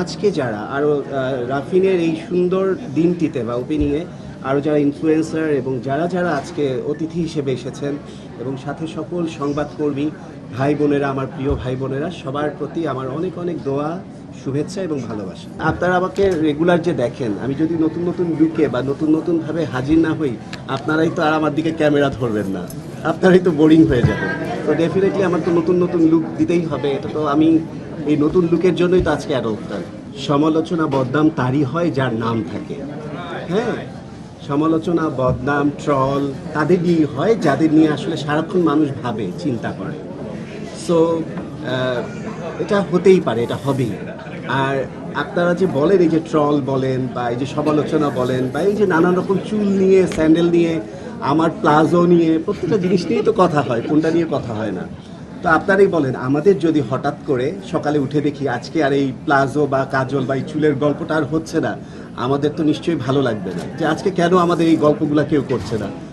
আজকে যারা, আরও রাফিনের এই সুন্দর দিনটিতে বা ওপেনিংয়ে আরও যারা ইনফ্লুয়েন্সার এবং যারা যারা আজকে অতিথি হিসেবে এসেছেন এবং সাথে সকল সংবাদকর্মী, ভাই বোনেরা, আমার প্রিয় ভাই বোনেরা, সবার প্রতি আমার অনেক অনেক দোয়া, শুভেচ্ছা এবং ভালোবাসা। আপনারা আমাকে রেগুলার যে দেখেন, আমি যদি নতুন নতুন লুকে বা নতুন নতুনভাবে হাজির না হই, আপনারাই তো আর আমার দিকে ক্যামেরা ধরবেন না। আপনারাই তো বোরিং হয়ে যাবেন। তো ডেফিনেটলি আমার তো নতুন নতুন লুক দিতেই হবে, এটা তো আমি এই নতুন লুকের জন্যই তো আজকে অ্যাডপ্টার সমালোচনা বদনাম তারই হয় যার নাম থাকে। হ্যাঁ সমালোচনা, বদনাম ট্রল তাদের নিয়ে হয়, যাদের নিয়ে আসলে সারাক্ষণ মানুষ ভাবে, চিন্তা করে। সো এটা হতেই পারে, এটা হবেই। আর আপনারা যে বলেন, এই যে ট্রল বলেন বা এই যে সমালোচনা বলেন বা এই যে নানান রকম চুল নিয়ে স্যান্ডেল নিয়ে আমার প্লাজো নিয়ে প্রত্যেকটা জিনিস নিয়েই তো কথা হয় কোনটা নিয়ে কথা হয় না। তো আপনারাই বলেন, আমাদের যদি হঠাৎ করে সকালে উঠে দেখি আজকে আর এই প্লাজো বা কাজল বা এই চুলের গল্পটা আর হচ্ছে না, আমাদের তো নিশ্চয়ই ভালো লাগবে না। যে আজকে কেন আমাদের এই গল্পগুলো কেউ করছে না?